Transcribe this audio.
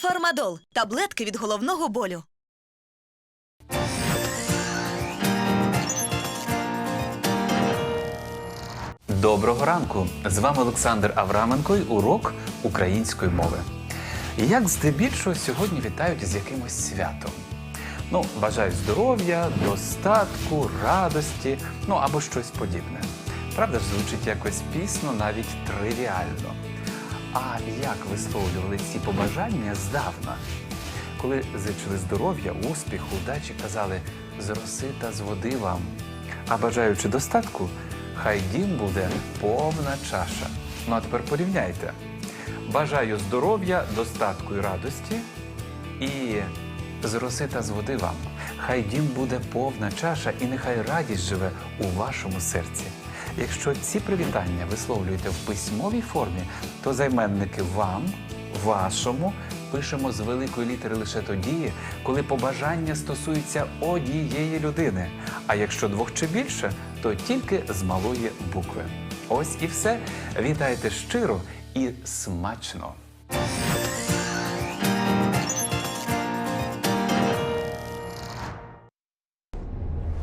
Фармадол таблетки від головного болю. Доброго ранку! З вами Олександр Авраменко і урок української мови. Як здебільшого сьогодні вітають з якимось святом. Ну, бажаю здоров'я, достатку, радості, ну або щось подібне. Правда ж звучить якось пісно, навіть тривіально. А як висловлювали ці побажання здавна? Коли зичили здоров'я, успіху, удачі, казали з роси та з води вам. А бажаючи достатку, хай дім буде повна чаша. Ну а тепер порівняйте. Бажаю здоров'я, достатку і радості, і з та з води вам. Хай дім буде повна чаша, і нехай радість живе у вашому серці. Якщо ці привітання висловлюєте в письмовій формі, то займенники вам, вашому пишемо з великої літери лише тоді, коли побажання стосуються однієї людини. А якщо двох чи більше, то тільки з малої букви. Ось і все. Вітайте щиро і смачно.